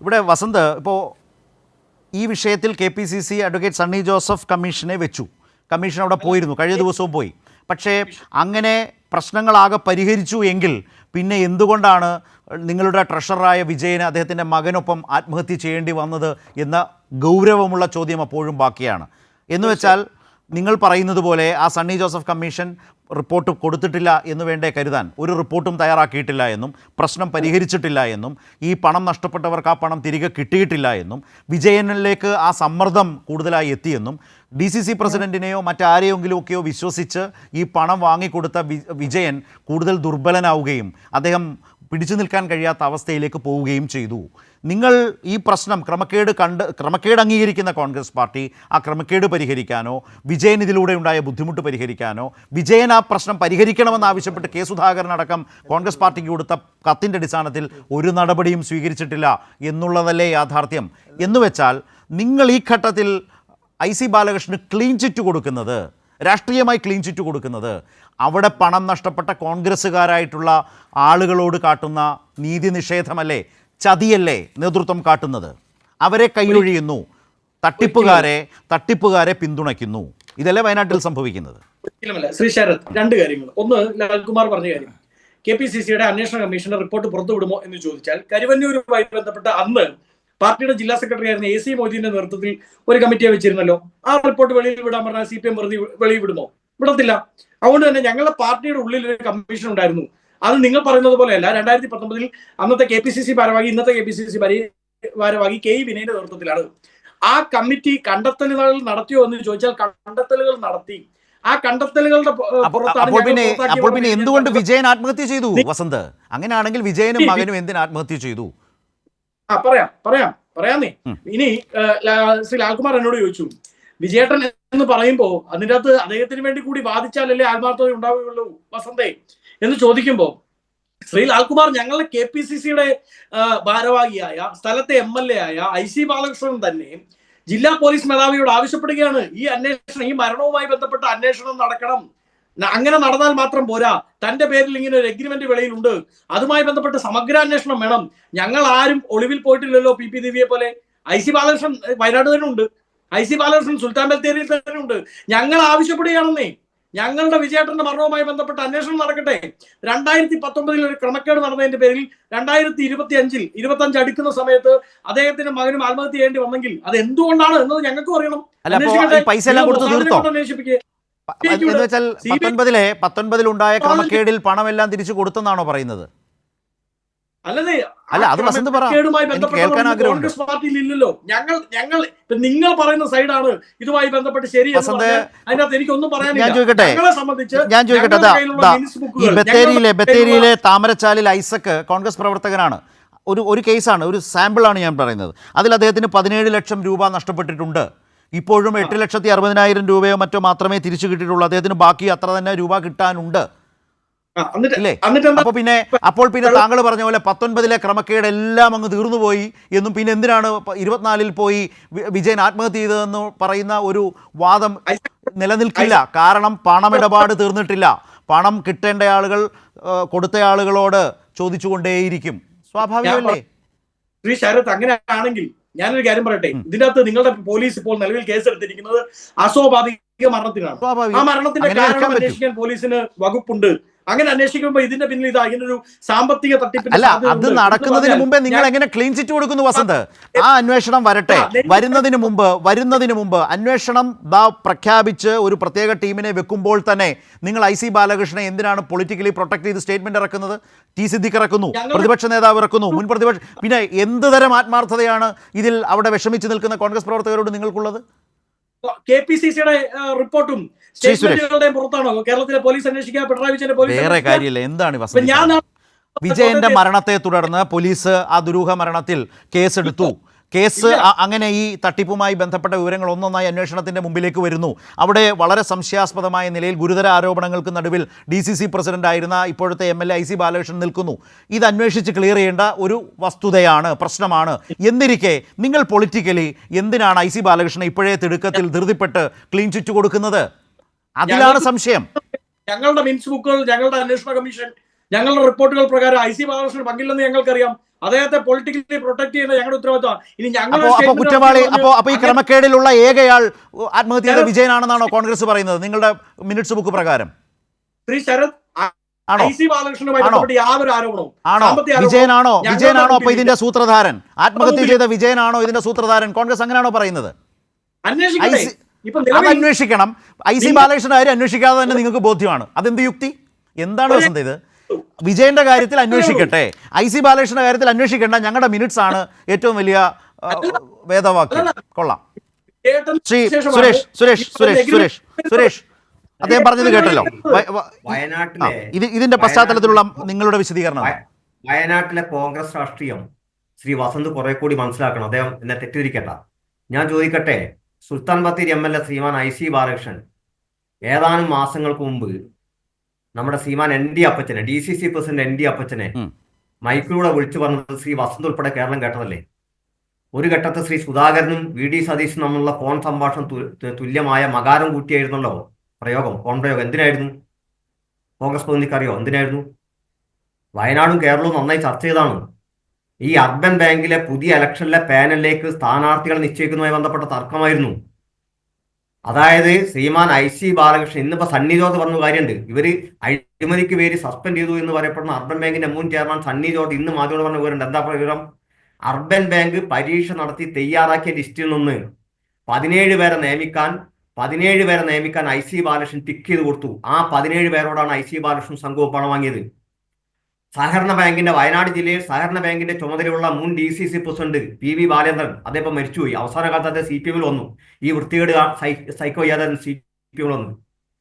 ഇവിടെ വസന്ത് ഇപ്പോൾ ഈ വിഷയത്തിൽ K P C C advocate Sunny Joseph കമ്മീഷനെ വെച്ചു. കമ്മീഷൻ അവിടെ പോയിരുന്നു കഴിഞ്ഞ ദിവസവും പോയി. പക്ഷേ അങ്ങനെ പ്രശ്നങ്ങളാകെ പരിഹരിച്ചു എങ്കിൽ പിന്നെ എന്തുകൊണ്ടാണ് നിങ്ങളുടെ ട്രഷററായ വിജയന് അദ്ദേഹത്തിന്റെ മകനൊപ്പം ആത്മഹത്യ ചെയ്യേണ്ടി വന്നത് എന്ന ഗൗരവമുള്ള ചോദ്യം അപ്പോഴും ബാക്കിയാണ്. എന്ന് വെച്ചാൽ നിങ്ങൾ പറയുന്നത് പോലെ ആ സണ്ണി ജോസഫ് കമ്മീഷൻ റിപ്പോർട്ട് കൊടുത്തിട്ടില്ല എന്ന് വേണ്ടേ കരുതാൻ ഒരു റിപ്പോർട്ടും തയ്യാറാക്കിയിട്ടില്ല എന്നും പ്രശ്നം പരിഹരിച്ചിട്ടില്ല എന്നും ഈ പണം നഷ്ടപ്പെട്ടവർക്ക് ആ പണം തിരികെ കിട്ടിയിട്ടില്ല എന്നും വിജയനിലേക്ക് ആ സമ്മർദ്ദം കൂടുതലായി എത്തിയെന്നും ഡി സി സി പ്രസിഡന്റിനെയോ മറ്റാരെയെങ്കിലുമൊക്കെയോ വിശ്വസിച്ച് ഈ പണം വാങ്ങിക്കൊടുത്ത വിജയൻ കൂടുതൽ ദുർബലനാവുകയും അദ്ദേഹം പിടിച്ചു നിൽക്കാൻ കഴിയാത്ത അവസ്ഥയിലേക്ക് പോവുകയും ചെയ്തു. നിങ്ങൾ ഈ പ്രശ്നം ക്രമക്കേട് കണ്ട് ക്രമക്കേട് അംഗീകരിക്കുന്ന കോൺഗ്രസ് പാർട്ടി ആ ക്രമക്കേട് പരിഹരിക്കാനോ വിജയൻ ഇതിലൂടെ ഉണ്ടായ ബുദ്ധിമുട്ട് പരിഹരിക്കാനോ വിജയൻ ആ പ്രശ്നം പരിഹരിക്കണമെന്ന് ആവശ്യപ്പെട്ട് കെ സുധാകരൻ അടക്കം കോൺഗ്രസ് പാർട്ടിക്ക് കൊടുത്ത കത്തിന്റെ അടിസ്ഥാനത്തിൽ ഒരു നടപടിയും സ്വീകരിച്ചിട്ടില്ല എന്നുള്ളതല്ലേ യാഥാർത്ഥ്യം. എന്നുവെച്ചാൽ നിങ്ങൾ ഈ ഘട്ടത്തിൽ ഐ സി ബാലകൃഷ്ണന് ക്ലീൻ ചിറ്റ് കൊടുക്കുന്നത് രാഷ്ട്രീയമായി ക്ലീൻ ചിറ്റ് കൊടുക്കുന്നത്. അവിടെ പണം നഷ്ടപ്പെട്ട കോൺഗ്രസ്സുകാരായിട്ടുള്ള ആളുകളോട് കാട്ടുന്ന നീതി നിഷേധമല്ലേ? ചതിയല്ലേ നേതൃത്വം കാട്ടുന്നത്? അവരെ കൈയൊഴിയുന്നു. തട്ടിപ്പുകാരെ തട്ടിപ്പുകാരെ പിന്തുണയ്ക്കുന്നു. ഇതല്ലേ വയനാട്ടിൽ സംഭവിക്കുന്നത്. ശ്രീ ശരത് രണ്ട് കാര്യങ്ങൾ. ഒന്ന് ലാൽകുമാർ പറഞ്ഞ കാര്യം. കെ പി സി സിയുടെ അന്വേഷണ കമ്മീഷന്റെ റിപ്പോർട്ട് പുറത്തുവിടുമോ എന്ന് ചോദിച്ചാൽ കരുവന്നൂരുമായി ബന്ധപ്പെട്ട് അന്ന് പാർട്ടിയുടെ ജില്ലാ സെക്രട്ടറി ആയിരുന്ന എ സി മൊയ്തീന്റെ നേതൃത്വത്തിൽ ഒരു കമ്മിറ്റിയെ വെച്ചിരുന്നല്ലോ. ആ റിപ്പോർട്ട് വെളിയിൽ വിടാൻ പറഞ്ഞാൽ സി പി എം വെറുതെ വെളിയിൽ വിടുമോ വിടത്തില്ല. അതുകൊണ്ട് തന്നെ ഞങ്ങളുടെ പാർട്ടിയുടെ ഉള്ളിൽ ഒരു കമ്മീഷൻ ഉണ്ടായിരുന്നു. അത് നിങ്ങൾ പറയുന്നത് പോലെയല്ല. രണ്ടായിരത്തി പത്തൊമ്പതിൽ അന്നത്തെ കെ പി സി സി ഭാരവാഹി ഇന്നത്തെ കെ പി സി സി ഭാരവാഹി കെ ഇ വിനയന്റെ നേതൃത്വത്തിലാണ്. ആ കമ്മിറ്റി കണ്ടെത്തലുകൾ നടത്തിയോ എന്ന് ചോദിച്ചാൽ കണ്ടെത്തലുകൾ നടത്തി. ആ കണ്ടെത്തലുകളുടെ അപ്പോൾ പിന്നെ അപ്പോൾ പിന്നെ എന്തുകൊണ്ട് വിജയൻ ആത്മഹത്യ ചെയ്തു വസന്ത്? അങ്ങനെയാണെങ്കിൽ വിജയനും മകനും എന്തിനാത്മഹത്യ ചെയ്തു? ആ പറയാം പറയാം പറയാന്നേ. ഇനി ശ്രീ ലാൽകുമാർ എന്നോട് ചോദിച്ചു വിജയേട്ടൻ എന്ന് പറയുമ്പോ അതിന്റെ അകത്ത് അദ്ദേഹത്തിന് വേണ്ടി കൂടി വാദിച്ചാലല്ലേ ആത്മാർത്ഥത ഉണ്ടാവുകയുള്ളൂ വസന്തേ? എന്ന് ചോദിക്കുമ്പോ ശ്രീ ലാൽകുമാർ ഞങ്ങളുടെ കെ പി സി സിയുടെ ഭാരവാഹിയായ സ്ഥലത്തെ എം എൽ എ ആയ ഐ സി ബാലകൃഷ്ണൻ തന്നെ ജില്ലാ പോലീസ് മേധാവിയോട് ആവശ്യപ്പെടുകയാണ്. ഈ അന്വേഷണം ഈ മരണവുമായി ബന്ധപ്പെട്ട അന്വേഷണം നടക്കണം. അങ്ങനെ നടന്നാൽ മാത്രം പോരാ. തന്റെ പേരിൽ ഇങ്ങനെ ഒരു എഗ്രിമെന്റ് വെളിയിലുണ്ട്. അതുമായി ബന്ധപ്പെട്ട് സമഗ്രാന്വേഷണം വേണം. ഞങ്ങൾ ആരും ഒളിവിൽ പോയിട്ടില്ലല്ലോ പി പി ദേവിയെ പോലെ. ഐ സി ബാലകൃഷ്ണൻ വയനാട് തന്നെ ഉണ്ട് ഐ സി ബാലകൃഷ്ണൻ സുൽത്താൻ ബത്തേരിയിൽ തന്നെ ഉണ്ട് ഞങ്ങൾ ആവശ്യപ്പെടുകയാണെന്നേ. ഞങ്ങളുടെ വിജയേട്ടന്റെ മരണവുമായി ബന്ധപ്പെട്ട അന്വേഷണം നടക്കട്ടെ. രണ്ടായിരത്തി പത്തൊമ്പതിൽ ഒരു ക്രമക്കേട് നടന്നതിന്റെ പേരിൽ രണ്ടായിരത്തി ഇരുപത്തി അഞ്ചിൽ ഇരുപത്തി അഞ്ച് അടുക്കുന്ന സമയത്ത് അദ്ദേഹത്തിന്റെ മകനും ആത്മഹത്യ ചെയ്യേണ്ടി വന്നെങ്കിൽ അത് എന്തുകൊണ്ടാണ് എന്നത് ഞങ്ങൾക്കും അറിയണം. അന്വേഷിക്കട്ടെ. അന്വേഷിപ്പിക്കുക എന്ന് വെച്ചാൽ പത്തൊൻപതിലെ പത്തൊൻപതിലുണ്ടായ ക്രമക്കേടിൽ പണമെല്ലാം തിരിച്ചു കൊടുത്തെന്നാണോ പറയുന്നത് അല്ല, അത് വസന്ത് പറ. കേൾക്കാൻ ആഗ്രഹമുണ്ട്. കോൺഗ്രസ് പാർട്ടിയിൽ ഇല്ലല്ലോ ഞങ്ങൾ ഞങ്ങൾ നിങ്ങൾ പറയുന്ന സൈഡാണ് ഇതുമായി ബന്ധപ്പെട്ട് ശരി അതിനകത്ത് എനിക്കൊന്നും പറയാനില്ല ഞാൻ ചോദിക്കട്ടെ? ഞാൻ ചോദിക്കട്ടെ ഈ ബത്തേരിയിലെ ബത്തേരിയിലെ താമരച്ചാലിൽ ഐസക് കോൺഗ്രസ് പ്രവർത്തകനാണ് ഒരു ഒരു കേസാണ് ഒരു സാമ്പിളാണ് ഞാൻ പറയുന്നത് അതിൽ അദ്ദേഹത്തിന് പതിനേഴ് ലക്ഷം രൂപ നഷ്ടപ്പെട്ടിട്ടുണ്ട് ഇപ്പോഴും എട്ട് ലക്ഷത്തി അറുപതിനായിരം രൂപയോ മറ്റോ മാത്രമേ തിരിച്ചു കിട്ടിയിട്ടുള്ളൂ. അദ്ദേഹത്തിന് ബാക്കി അത്ര തന്നെ രൂപ കിട്ടാനുണ്ട്. അപ്പൊ പിന്നെ അപ്പോൾ പിന്നെ താങ്കൾ പറഞ്ഞ പോലെ പത്തൊൻപതിലെ ക്രമക്കേട് എല്ലാം അങ്ങ് തീർന്നുപോയി എന്നും പിന്നെ എന്തിനാണ് ഇരുപത്തിനാലിൽ പോയി വിജയൻ ആത്മഹത്യ ചെയ്തതെന്ന് പറയുന്ന ഒരു വാദം നിലനിൽക്കില്ല. കാരണം പണമിടപാട് തീർന്നിട്ടില്ല. പണം കിട്ടേണ്ട ആളുകൾ കൊടുത്ത ആളുകളോട് ചോദിച്ചുകൊണ്ടേയിരിക്കും. സ്വാഭാവികമല്ലേ? ശ്രീ ശരത് അങ്ങനെയാണെങ്കിൽ ഞാനൊരു കാര്യം പറയട്ടെ? ഇതിന്റെ അകത്ത് നിങ്ങളുടെ പോലീസ് ഇപ്പോൾ നിലവിൽ കേസെടുത്തിരിക്കുന്നത് അസ്വാഭാവിക മരണത്തിനാണ്. ആ മരണത്തിന്റെ കാരണം. അന്വേഷിക്കാൻ പോലീസിന് വകുപ്പുണ്ട്. അങ്ങനെ അന്വേഷിക്കുമ്പോൾ ഇതിന്റെ പിന്നിൽ ഇതാ ഇങ്ങനൊരു സാമ്പത്തിക തട്ടിപ്പ് അല്ല അത് നടക്കുന്നതിന് മുമ്പേ നിങ്ങൾ എങ്ങനെ ക്ലീൻ ചിറ്റ് കൊടുക്കുന്നു വസന്ത്? ആ അന്വേഷണം വരട്ടെ. വരുന്നതിന് മുമ്പ് വരുന്നതിന് മുമ്പ് അന്വേഷണം പ്രഖ്യാപിച്ച് ഒരു പ്രത്യേക ടീമിനെ വെക്കുമ്പോൾ തന്നെ നിങ്ങൾ ഐ സി ബാലകൃഷ്ണനെ എന്തിനാണ് പൊളിറ്റിക്കലി പ്രൊട്ടക്ട് ചെയ്ത് സ്റ്റേറ്റ്മെന്റ് ഇറക്കുന്നത്? ടി സിദ്ദിഖ് ഇറക്കുന്നു പ്രതിപക്ഷ നേതാവ് ഇറക്കുന്നു മുൻ പ്രതിപക്ഷ പിന്നെ എന്ത് തരം ആത്മാർത്ഥതയാണ് ഇതിൽ അവിടെ വിഷമിച്ച് നിൽക്കുന്ന കോൺഗ്രസ് പ്രവർത്തകരോട് നിങ്ങൾക്കുള്ളത്? കെ പി സി സിയുടെ റിപ്പോർട്ടും. സ്റ്റേറ്റ്മെന്റുകളുടെയും പുറത്താണോ? കേരളത്തിലെ പോലീസ് അന്വേഷിക്കുക പിണറായി വിജയന്റെ പോലീസ് വേറെ കാര്യമില്ല. എന്താണ് ഞാൻ വിജയന്റെ മരണത്തെ തുടർന്ന് പോലീസ് ആ ദുരൂഹ മരണത്തിൽ കേസെടുത്തു. കേസ് അങ്ങനെ ഈ തട്ടിപ്പുമായി ബന്ധപ്പെട്ട വിവരങ്ങൾ ഒന്നൊന്നായി അന്വേഷണത്തിന്റെ മുമ്പിലേക്ക് വരുന്നു. അവിടെ വളരെ സംശയാസ്പദമായ നിലയിൽ ഗുരുതര ആരോപണങ്ങൾക്ക് നടുവിൽ ഡി സി സി പ്രസിഡന്റ് ആയിരുന്ന ഇപ്പോഴത്തെ M L A I C Balakrishnan നിൽക്കുന്നു. ഇത് അന്വേഷിച്ച് ക്ലിയർ ചെയ്യേണ്ട ഒരു വസ്തുതയാണ് പ്രശ്നമാണ്. എന്നിരിക്കെ നിങ്ങൾ പൊളിറ്റിക്കലി എന്തിനാണ് ഐ സി ബാലകൃഷ്ണൻ ഇപ്പോഴേ തിടുക്കത്തിൽ ധൃതിപ്പെട്ട് ക്ലീൻ ചിറ്റ് കൊടുക്കുന്നത്? അതിലാണ് സംശയം. ഞങ്ങളുടെ മിൻസ് ബുക്കുകൾ ഞങ്ങളുടെ അന്വേഷണ കമ്മീഷൻ ഞങ്ങളുടെ റിപ്പോർട്ടുകൾ പ്രകാരം ഐ സി ബാലകൃഷ്ണൻ പങ്കില്ലെന്ന് ഞങ്ങൾക്കറിയാം. അദ്ദേഹത്തെ പൊളിറ്റിക്കലി പ്രൊട്ടക്ട് ചെയ്യുന്ന ഞങ്ങളുടെ ഉത്തരവാദിത്വമാണ് ഇനി ഞങ്ങൾ കുറ്റവാളി അപ്പോ അപ്പൊ ഈ ക്രമക്കേടിലുള്ള ഏകയാൾ ആത്മഹത്യ ചെയ്ത വിജയനാണെന്നാണോ കോൺഗ്രസ് പറയുന്നത്? നിങ്ങളുടെ മിനിറ്റ്സ് ബുക്ക് പ്രകാരം. ശ്രീ ശരത് ഐ സി ബാലകൃഷ്ണനുമായി? ബന്ധപ്പെട്ട് യാതൊരു ആരോപണവും ആണോ? വിജയനാണോ? ഞങ്ങളുടെ വിജയനാണോ? അപ്പൊ ഇതിന്റെ സൂത്രധാരൻ. ആത്മഹത്യ ചെയ്ത വിജയനാണോ ഇതിന്റെ സൂത്രധാരൻ? കോൺഗ്രസ് അങ്ങനെയാണോ പറയുന്നത്? അത് അന്വേഷിക്കണം ഐ സി ബാലകൃഷ്ണൻ ആരും അന്വേഷിക്കാതെ തന്നെ നിങ്ങൾക്ക് ബോധ്യമാണ്. അതെന്ത് യുക്തി? എന്താണ് വസന്ത് ഇത്? വിജയന്റെ കാര്യത്തിൽ അന്വേഷിക്കട്ടെ. ഐ സി ബാലകൃഷ്ണന്റെ കാര്യത്തിൽ അന്വേഷിക്കേണ്ട. ഞങ്ങളുടെ മിനിറ്റ്സ് ആണ് ഏറ്റവും വലിയ വേദവാക്യം. കൊള്ളാം. ശ്രീ സുരേഷ് സുരേഷ് സുരേഷ് സുരേഷ് സുരേഷ് അദ്ദേഹം പറഞ്ഞത് കേട്ടല്ലോ. വയനാട്ടിലെ ഇത് ഇതിന്റെ പശ്ചാത്തലത്തിലുള്ള നിങ്ങളുടെ വിശദീകരണം. വയനാട്ടിലെ കോൺഗ്രസ് രാഷ്ട്രീയം ശ്രീ വസന്ത് കുറെ കൂടി മനസ്സിലാക്കണം. അദ്ദേഹം എന്നെ തെറ്റിദ്ധരിക്കട്ട ഞാൻ ചോദിക്കട്ടെ Sultan Bathery M L A Sriman I C Balakrishnan ഏതാനും മാസങ്ങൾക്ക് മുമ്പ് നമ്മുടെ ശ്രീമാൻ എൻ ഡി അപ്പച്ചനെ D C C president N D അപ്പച്ചനെ. മൈക്കിലൂടെ വിളിച്ചു പറഞ്ഞത് ശ്രീ വസന്ത് ഉൾപ്പെടെ കേരളം കേട്ടതല്ലേ? ഒരു ഘട്ടത്തിൽ ശ്രീ സുധാകരനും വി ഡി സതീശനും തമ്മിലുള്ള ഫോൺ സംഭാഷണം തുല്യമായ മകാരം കൂട്ടിയായിരുന്നല്ലോ പ്രയോഗം ഫോൺ പ്രയോഗം. എന്തിനായിരുന്നു? കോൺഗ്രസ് പ്രതിനിധിക്കറിയോ? എന്തിനായിരുന്നു? വയനാടും കേരളവും നന്നായി ചർച്ച ചെയ്താണ്. ഈ അർബൻ ബാങ്കിലെ പുതിയ ഇലക്ഷനിലെ പാനലിലേക്ക് സ്ഥാനാർത്ഥികളെ നിശ്ചയിക്കുന്നതുമായി ബന്ധപ്പെട്ട തർക്കമായിരുന്നു. അതായത് ശ്രീമാൻ ഐ സി ബാലകൃഷ്ണൻ ഇന്നിപ്പോ സണ്ണി ജോർജ് പറഞ്ഞ കാര്യമുണ്ട്. ഇവർ അഴിമതിക്ക് പേര് സസ്പെൻഡ് ചെയ്തു എന്ന് പറയപ്പെടുന്ന അർബൻ ബാങ്കിന്റെ മുൻ ചെയർമാൻ സണ്ണി ജോർജ് ഇന്ന് മാധ്യമങ്ങൾ പറഞ്ഞ വിവരമുണ്ട് എന്താ വിവരം? അർബൻ ബാങ്ക് പരീക്ഷ നടത്തി തയ്യാറാക്കിയ ലിസ്റ്റിൽ നിന്ന് പതിനേഴ് പേരെ നിയമിക്കാൻ പതിനേഴ് പേരെ നിയമിക്കാൻ ഐ സി ബാലകൃഷ്ണൻ ടിക്ക് ചെയ്ത് കൊടുത്തു. ആ പതിനേഴ് പേരോടാണ് ഐ സി ബാലകൃഷ്ണൻ സംഘവും പണം വാങ്ങിയത്. സഹകരണ ബാങ്കിന്റെ വയനാട് ജില്ലയിൽ സഹകരണ ബാങ്കിന്റെ ചുമതലയുള്ള മുൻ D C C president P V Balendran അദ്ദേഹം മരിച്ചുപോയി. അവസാന കാലത്ത് അദ്ദേഹം സി പി എമ്മിൽ വന്നു. ഈ വൃത്തികേട് സൈക്കോ ചെയ്യാതെ സി പി എമ്മിൽ വന്നു.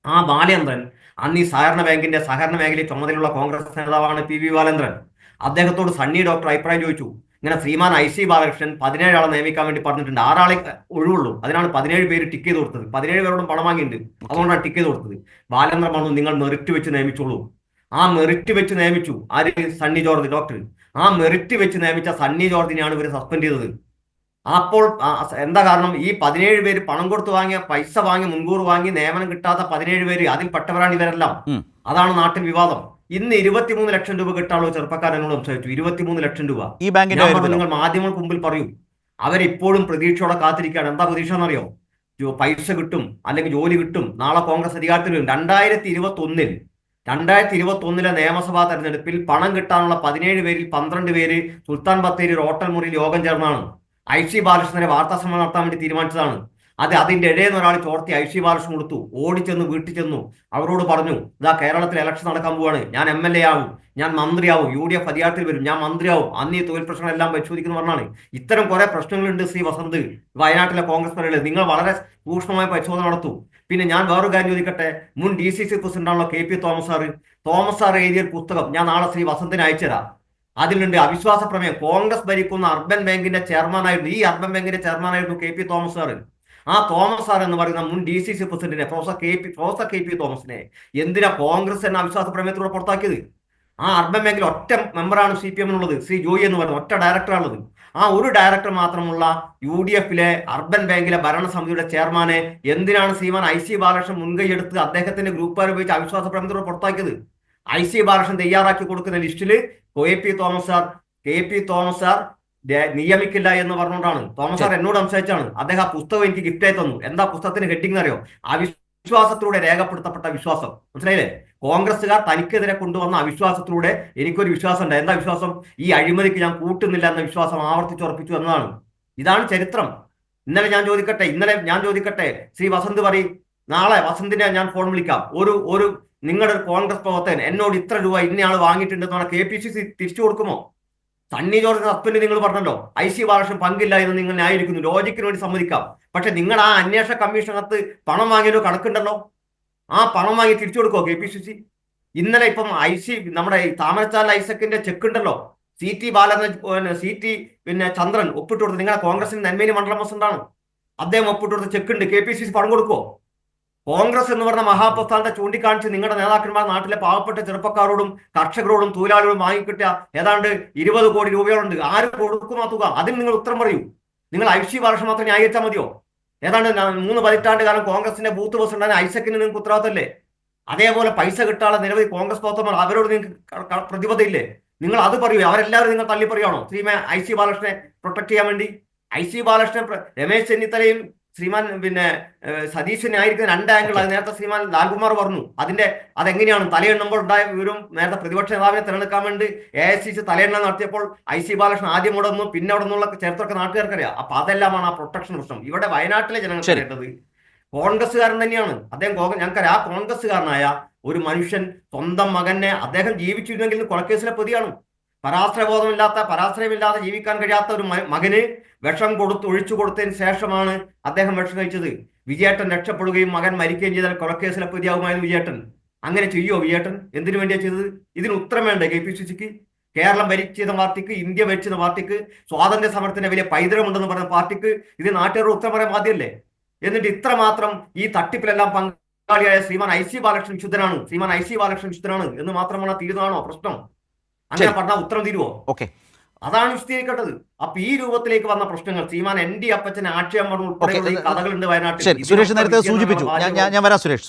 ആ ബാലേന്ദ്രൻ അന്ന് ഈ സഹകരണ ബാങ്കിന്റെ സഹകരണ മേഖലയിൽ ചുമതലയുള്ള കോൺഗ്രസ് നേതാവാണ് പി വി ബാലേന്ദ്രൻ. അദ്ദേഹത്തോട് സണ്ണി ഡോക്ടർ അഭിപ്രായം ചോദിച്ചു. ഇങ്ങനെ ശ്രീമാൻ ഐ സി ബാലകൃഷ്ണൻ പതിനേഴാളെ നിയമിക്കാൻ വേണ്ടി പറഞ്ഞിട്ടുണ്ട്. ആറാളെ ഒഴിവുള്ളൂ. അതിനാണ് പതിനേഴ് പേര് ടിക്ക് ചെയ്ത് കൊടുത്തത്. പതിനേഴ് പേരോടും പണം വാങ്ങിയിട്ടുണ്ട്. അതുകൊണ്ടാണ് ടിക്ക് ചെയ്ത് കൊടുത്തത്. ബാലേന്ദ്രൻ പറഞ്ഞു നിങ്ങൾ മെറിറ്റ് വെച്ച് നിയമിച്ചോളൂ. ആ മെറിറ്റ് വെച്ച് നിയമിച്ചു. ആര്? സണ്ണി ജോർജ് ഡോക്ടർ ആ മെറിറ്റ് വെച്ച് നിയമിച്ച സണ്ണി ജോർജിനെയാണ് ഇവർ സസ്പെൻഡ് ചെയ്തത്. അപ്പോൾ എന്താ കാരണം? ഈ പതിനേഴ് പേര് പണം കൊടുത്തു വാങ്ങിയ പൈസ വാങ്ങി മുൻകൂർ വാങ്ങി നിയമനം കിട്ടാത്ത പതിനേഴ് പേര് അതിൽ പെട്ടവരാണ് ഇവരെല്ലാം. അതാണ് നാട്ടിൽ വിവാദം. ഇന്ന് ഇരുപത്തിമൂന്ന് ലക്ഷം രൂപ കിട്ടാനുള്ള ചെറുപ്പക്കാരനോട് സംസാരിച്ചു. ഇരുപത്തിമൂന്ന് ലക്ഷം രൂപ. ഈ ബാങ്കിന്റെ നിങ്ങൾ മാധ്യമങ്ങൾക്ക് മുമ്പിൽ പറയൂ. അവരിപ്പോഴും പ്രതീക്ഷയോടെ കാത്തിരിക്കുകയാണ്. എന്താ പ്രതീക്ഷ എന്നറിയോ? പൈസ കിട്ടും അല്ലെങ്കിൽ ജോലി കിട്ടും നാളെ കോൺഗ്രസ് അധികാരത്തിൽ വരും. രണ്ടായിരത്തി ഇരുപത്തി ഒന്നിൽ രണ്ടായിരത്തി ഇരുപത്തി ഒന്നിലെ നിയമസഭാ തെരഞ്ഞെടുപ്പിൽ പണം കിട്ടാനുള്ള പതിനേഴ് പേരിൽ പന്ത്രണ്ട് പേര് സുൽത്താൻ ബത്തേരി റോട്ടൽ മുറിയിൽ യോഗം ചേർന്നാണ്. ഐ സി ബാലകൃഷ്ണനെ വാർത്താ സമ്മേളനം നടത്താൻ വേണ്ടി തീരുമാനിച്ചതാണ്. അത് അതിന്റെ ഇടയിൽ ഒരാൾ ചോർത്തി ഐ സി ബാലകൃഷ്ണൻ കൊടുത്തു. ഓടിച്ചെന്ന് വീട്ടിൽ ചെന്നു. അവരോട് പറഞ്ഞു ഇതാ കേരളത്തിൽ ഇലക്ഷൻ നടക്കാൻ പോവാണ്. ഞാൻ എം എൽ എ ആവും. ഞാൻ മന്ത്രിയാവും യു ഡി എഫ് അധികാരത്തിൽ വരും ഞാൻ മന്ത്രിയാവും. അന്ന് ഈ തൊഴിൽ പ്രശ്നങ്ങളെല്ലാം പരിശോധിക്കുന്നു പറഞ്ഞാണ്. ഇത്തരം കുറെ പ്രശ്നങ്ങളുണ്ട് ശ്രീ വസന്ത്. വയനാട്ടിലെ കോൺഗ്രസ് പരകളിൽ നിങ്ങൾ വളരെ സൂക്ഷ്മമായ പരിശോധന നടത്തൂ. പിന്നെ ഞാൻ വേറൊരു കാര്യം ചോദിക്കട്ടെ? മുൻ D C C പ്രസിഡന്റാണല്ലോ K P Thomas sir. Thomas sir എഴുതിയ പുസ്തകം ഞാൻ നാളെ ശ്രീ വസന്തിന് അയച്ചുതരാം. അതിലുണ്ട് അവിശ്വാസ പ്രമേയം. കോൺഗ്രസ് ഭരിക്കുന്ന അർബൻ ബാങ്കിന്റെ ചെയർമാനായിരുന്നു ഈ അർബൻ ബാങ്കിന്റെ ചെയർമാനായിരുന്നു കെ പി തോമസ് സാറ്. ആ തോമസ് സാർ എന്ന് പറയുന്ന മുൻ ഡി സി സി പ്രസിഡന്റിനെ professor K P professor K P തോമസിനെ എന്തിനാ കോൺഗ്രസ് എന്ന അവിശ്വാസ പ്രമേയത്തിലൂടെ പുറത്താക്കിയത്? ആ അർബൻ ബാങ്കിൽ ഒറ്റ മെമ്പറാണ് സി പി എമ്മിനുള്ളത് സി ജോയി എന്ന് പറയുന്നത് ഒറ്റ ഡയറക്ടറാണുള്ളത് ആ ഒരു ഡയറക്ടർ മാത്രമുള്ള യു ഡി എഫിലെ അർബൻ ബാങ്കിലെ ഭരണസമിതിയുടെ ചെയർമാനെ എന്തിനാണ് സീമാൻ ഐ സി ബാലകൃഷ്ണൻ മുൻകൈയെടുത്ത് അദ്ദേഹത്തിന്റെ ഗ്രൂപ്പുകാർ ഉപയോഗിച്ച് അവിശ്വാസ പ്രമേയത്തോട് പുറത്താക്കിയത്? ഐ സി ബാലകൃഷ്ണൻ തയ്യാറാക്കി കൊടുക്കുന്ന ലിസ്റ്റിൽ K P Thomas sir K P Thomas sir നിയമിക്കില്ല എന്ന് പറഞ്ഞുകൊണ്ടാണ്. തോമസ് സാർ എന്നോട് സംസാരിച്ചാണ്. അദ്ദേഹം ആ പുസ്തകം എനിക്ക് ഗിഫ്റ്റ് ആയി തന്നു. എന്താ പുസ്തകത്തിന് ഹെഡിങ് അറിയോ അവിശ്വാസത്തിലൂടെ രേഖപ്പെടുത്തപ്പെട്ട വിശ്വാസം. മനസ്സിലായില്ലേ? കോൺഗ്രസ്സുകാർ തനിക്കെതിരെ കൊണ്ടുവന്ന അവിശ്വാസത്തിലൂടെ എനിക്കൊരു വിശ്വാസം ഉണ്ട് എന്താ വിശ്വാസം? ഈ അഴിമതിക്ക് ഞാൻ കൂട്ടുന്നില്ല എന്ന വിശ്വാസം ആവർത്തിച്ചുറപ്പിച്ചു എന്നതാണ്. ഇതാണ് ചരിത്രം. ഇന്നലെ ഞാൻ ചോദിക്കട്ടെ ഇന്നലെ ഞാൻ ചോദിക്കട്ടെ ശ്രീ വസന്ത് പറയും നാളെ വസന്തിനെ ഞാൻ ഫോൺ വിളിക്കാം. ഒരു ഒരു നിങ്ങളുടെ കോൺഗ്രസ് പ്രവർത്തകൻ എന്നോട് ഇത്ര രൂപ ഇന്നയാൾ വാങ്ങിയിട്ടുണ്ടെന്ന് പറഞ്ഞാൽ കെ പി സി സി തിരിച്ചു കൊടുക്കുമോ? സണ്ണി ജോർജ് ഹസ്ബൻഡ് നിങ്ങൾ പറഞ്ഞല്ലോ ഐ സി ബാലകൃഷ്ണൻ പങ്കില്ല എന്ന് നിങ്ങൾ ന്യായീകരിക്കുന്നു. ലോജിക്കിന് വേണ്ടി സമ്മതിക്കാം. പക്ഷെ നിങ്ങൾ ആ അന്വേഷണ കമ്മീഷനകത്ത് പണം വാങ്ങിയല്ലോ കണക്കുണ്ടല്ലോ. ആ പണം വാങ്ങി തിരിച്ചു കൊടുക്കോ കെ പി സി സി? ഇന്നലെ ഇപ്പം ഐ സി നമ്മുടെ താമരച്ചാൽ ഐസക്കിന്റെ ചെക്ക് ഉണ്ടല്ലോ. C T Balan C T പിന്നെ ചന്ദ്രൻ ഒപ്പിട്ട് കൊടുത്ത് നിങ്ങളെ കോൺഗ്രസിന് നന്മേനി മണ്ഡലം പ്രസിഡന്റാണ് അദ്ദേഹം ഒപ്പിട്ട് കൊടുത്ത ചെക്ക് ഉണ്ട്. കെ പി സി സി പണം കൊടുക്കുമോ കോൺഗ്രസ് എന്ന് പറഞ്ഞ മഹാപ്രസ്ഥാനത്തെ ചൂണ്ടിക്കാണിച്ച് നിങ്ങളുടെ നേതാക്കന്മാർ നാട്ടിലെ പാവപ്പെട്ട ചെറുപ്പക്കാരോടും കർഷകരോടും തൊഴിലാളികളും വാങ്ങിക്കിട്ടിയ ഏതാണ്ട് ഇരുപത് കോടി രൂപയോളുണ്ട് ആര് കൊടുക്കും ആ തുക? അതിന് നിങ്ങൾ ഉത്തരം പറയൂ. നിങ്ങൾ ഐ സി വർഷം മാത്രം ന്യായീകരിച്ചാൽ മതിയോ? ഏതാണ്ട് മൂന്ന് പതിറ്റാണ്ട് കാലം കോൺഗ്രസിന്റെ ബൂത്ത് പ്രസിഡന്റ് ഐസക്കിന് നിങ്ങൾക്ക് ഉത്തരവാദിത്തമല്ലേ? അതേപോലെ പൈസ കിട്ടാതെ നിരവധി കോൺഗ്രസ് പ്രവർത്തകർ അവരോട് നിങ്ങൾക്ക് പ്രതിബദ്ധയില്ലേ? നിങ്ങൾ അത് പറയൂ. അവരെല്ലാവരും നിങ്ങൾ തള്ളി പറയുകയാണോ ശ്രീമ ഐ സി ബാലകൃഷ്ണനെ പ്രൊട്ടക്ട് ചെയ്യാൻ വേണ്ടി? ഐ സി ബാലകൃഷ്ണൻ രമേശ് ചെന്നിത്തലയും ശ്രീമാൻ പിന്നെ സതീശനായിരിക്കുന്ന രണ്ട് ആംഗിൾ അത് നേരത്തെ ശ്രീമാൻ ലാൽകുമാർ പറഞ്ഞു. അതിന്റെ അതെങ്ങനെയാണ്? തലയെണ്ണുമ്പോൾ ഉണ്ടായ വിവരം നേരത്തെ പ്രതിപക്ഷ നേതാവിനെ തിരഞ്ഞെടുക്കാൻ വേണ്ടി എ ഐ സി സി തലയെണ്ണ നടത്തിയപ്പോൾ ഐ സി ബാലകൃഷ്ണൻ ആദ്യം ഇവിടെ നിന്നും പിന്നെ അവിടെ നിന്നുള്ള ചരിത്രമൊക്കെ നാട്ടുകാർക്കറിയാം. അപ്പൊ അതെല്ലാമാണ് ആ പ്രൊട്ടക്ഷൻ പ്രശ്നം. ഇവിടെ വയനാട്ടിലെ ജനങ്ങൾ. കേട്ടത് കോൺഗ്രസ്സുകാരൻ തന്നെയാണ്. അദ്ദേഹം ഞങ്ങൾക്കറിയാം ഞങ്ങൾക്ക് ആ കോൺഗ്രസ്സുകാരനായ ഒരു മനുഷ്യൻ സ്വന്തം മകനെ അദ്ദേഹം ജീവിച്ചിരുന്നെങ്കിൽ കൊലക്കേസിലെ പ്രതിയാണ്. പരാശ്രയബോധമില്ലാത്ത പരാശ്രയമില്ലാതെ ജീവിക്കാൻ കഴിയാത്ത ഒരു മകന് വിഷം കൊടുത്ത് ഒഴിച്ചു കൊടുത്തതിന് ശേഷമാണ് അദ്ദേഹം വിഷം കഴിച്ചത്. വിജയേട്ടൻ രക്ഷപ്പെടുകയും മകൻ മരിക്കുകയും ചെയ്താൽ കൊലക്കേസിലെ പ്രതിയാകുമായിരുന്നു വിജയേട്ടൻ. അങ്ങനെ ചെയ്യുമോ വിജയേട്ടൻ? എന്തിനു വേണ്ടിയാ ചെയ്തത്? ഇതിന് ഉത്തരം വേണ്ടേ കെ പി സി സിക്ക്? കേരളം ഭരിച്ചിരുന്ന പാർട്ടിക്ക് ഇന്ത്യ ഭരിച്ചിരുന്ന പാർട്ടിക്ക് സ്വാതന്ത്ര്യ സമരത്തിന്റെ വലിയ പൈതൃകമുണ്ടെന്ന് പറഞ്ഞ പാർട്ടിക്ക് ഇത് നാട്ടുകാരുടെ ഉത്തരം പറയാൻ ബാധ്യല്ലേ എന്നിട്ട് ഇത്രമാത്രം ഈ തട്ടിപ്പിലെല്ലാം പങ്കാളിയായ ശ്രീമാൻ ഐ സി ബാലകൃഷ്ണൻ ശുദ്ധനാണ്. ശ്രീമാൻ ഐ സി ബാലകൃഷ്ണൻ ശുദ്ധനാണ് എന്ന് മാത്രമാണ് തീരുന്നതാണോ പ്രശ്നം? അങ്ങനെ പറഞ്ഞാൽ ഉത്തരം തീരുവോ? ഓക്കെ. അതാണ് വിശദീകരിക്കേണ്ടത്. അപ്പൊ ഈ രൂപത്തിലേക്ക് വന്ന പ്രശ്നങ്ങൾ സീമാൻ എൻ ഡി അപ്പച്ചൻ ആക്ഷേപം ഉൾപ്പെടെയുള്ള കഥകളുണ്ട് വയനാട്ടിൽ. സുരേഷ് നേരത്തെ സൂചിപ്പിച്ചു. ഞാൻ വരാം സുരേഷ്.